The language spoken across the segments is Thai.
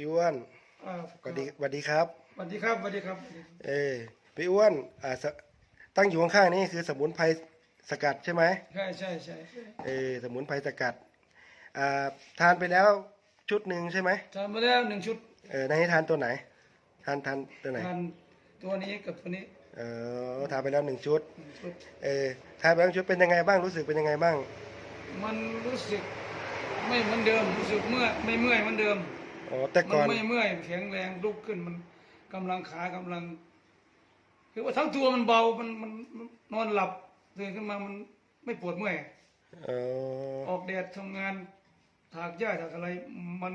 พี่อ้วนอ่าสวัสดีสวัสดีครับ สวัสดีครับสวัสดีครับเออพี่อ้วนอ่าสตั้งอยู่ข้างๆนี่คือสมุนไพรสกัดใช่ไหมใช่ใช่ใช่ใช่เออสมุนไพรสกัดอ่าทานไปแล้วชุดหนึ่งใช่ไหมทานมาแล้วหนึ่งชุดเออในให้ทานตัวไหน ทานทานตัวไหนทานตัวนี้กับตัวนี้เออทานไปแล้วหนึ่งชุดหนึ่งชุด เออทานไปแล้วชุดเป็นยังไงบ้างรู้สึกเป็นยังไงบ้างมันรู้สึกไม่เหมือนเดิมรู้สึกเมื่อยไม่เมื่อยเหมือนเดิม อ๋อแต่มัก่อนไม่เมื่อยแข็งแรงลุกขึ้นมันกำลังขากำลัง คือว่าทั้งตัวมันเบามันมันมันนอนหลับตื่นขึ้นมามันไม่ปวดเมื่อยเออออกแดดทำงานถากหญ้าถากอะไร มัน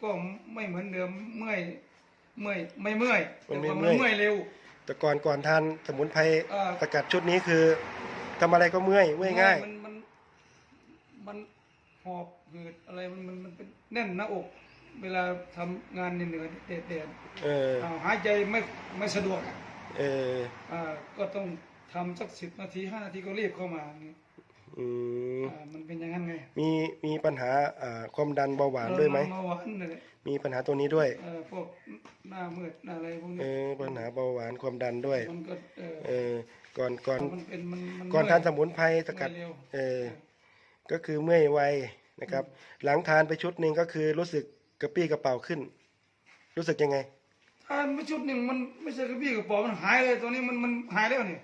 ก็ไม่เหมือนเดิมเมื่อยเมื่อยไม่เมื่อยแต่ว่ามันเมื่อยเร็ว แต่ก่อนก่อนทานสมุนไพรเออสกัดชุดนี้คือทำอะไรก็เมื่อยเมื่อยง่าย มันมันมันหอบหืดอะไรมันมันมันเป็นแน่นหน้าอก เวลาทำงานเหนื่อยๆเด็ดเออ ๆอ้าวหายใจไม่ไม่สะดวกอะเออ อ่าก็ต้องทำสักสิบนาทีห้านาทีก็รีบเข้ามาอย่างงี้อืม อ่ามันเป็นอย่างนั้นไงมี มีปัญหาอ่าความดันเบาหวานด้วยไหม เบาหวานนั่นแหละมีปัญหาตัวนี้ด้วย เอ่อพวกหน้ามืดหน้าอะไรพวกเอนี้อ ปัญหาเบาหวานความดันด้วย มันก็เออเออ ก่อน ก่อน มันเป็นมันมันก่อนเมื่ยทานสมุนไพรสกัดเมื่อยเร็วเออ ก็คือเมื่อยไวนะครับ หลังทานไปชุดหนึ่งก็คือรู้สึก กระปี้กระเป๋าขึ้น รู้สึกยังไงทานไปชุดหนึ่งมันไม่ใช่กระพี่กระป๋อมันหายเลยตอนนี้มันมันหายแล้วนี่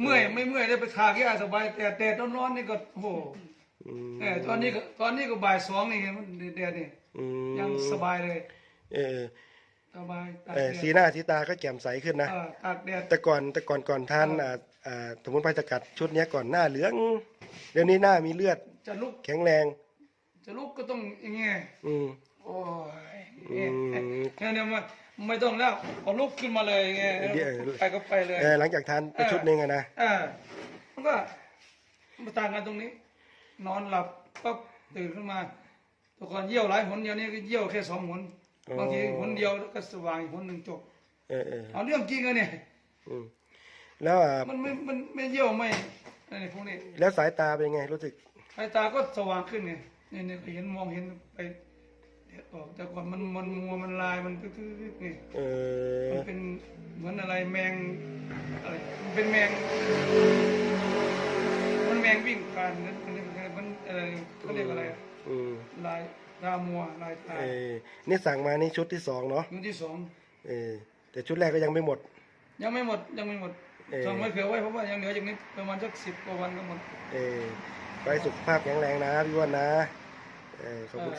เมื่อยไม่เมื่อยได้ไปทากยาสบายแต่แต่ร้อนๆนี่ก็โอ้โหอืมเออตอนนี้ก็ตอนนี้ก็บ่ายสองนี่ไงมันแดดนี่อืมยังสบายเลย เออสบายตากเอแดอดสีหน้าสีตาก็แจ่มใสขึ้นนะเออตากแดดแต่ก่อนแต่ก่อนก่อนทานอ่าอ่าสมุนไพรสกัดชุดเนี้ยก่อนหน้าเหลือง เดี๋ยวนี้หน้ามีเลือดจะลุกแข็งแรง จะลุกก็ต้องอย่างเงี้ยอืม โอ้ยอืมแค่นี้มันไม่ต้องแล้วเอาลุกขึ้นมาเลยไงเดี๋ยว ไปก็ไปเลย เออหลังจากทานไปชุดหนึ่งอะนะ เออมันก็มาต่างกันตรงนี้ นอนหลับปั๊บตื่นขึ้นมาแต่ก่อนเยี่ยวหลายหนเดียวนี้ก็เยี่ยวแค่สองหนบางทีหนเดียวแล้วก็สว่างอีกหนหนึ่งจบเออเออเอาเรื่องจริงอะเนี่ยอืมแล้วอ่ามันไม่มันไม่เยี่ยวไม่อะไรพวกนี้แล้วสายตาเป็นไงรู้สึก สายตาก็สว่างขึ้นไงเนี่ยเนี่ยเห็นมองเห็นไปเด็ด ออกแต่ก่อนมันมันมัวมันลายมันตึ๊กๆๆนี่เออมันเป็นเหมือนอะไรแมงอะไรมันเป็นแมง มันแมงวิ่งผ่านมันมันมันอะไรเขาเรียกอะไรอะอืมลายตามัวลายตาเออนี่สั่งมานี่ชุดที่สองเนาะยุคที่สองเออแต่ชุดแรกก็ยังไม่หมด ยังไม่หมดยังไม่หมดเออส่งไม่เผื่อไว้เพราะว่ายังเหลือจากนี้ประมาณสักสิบกว่าวันก็หมดเออไปสุขภาพแข็งแรงนะพี่อ้วันนะเออขอบคุณ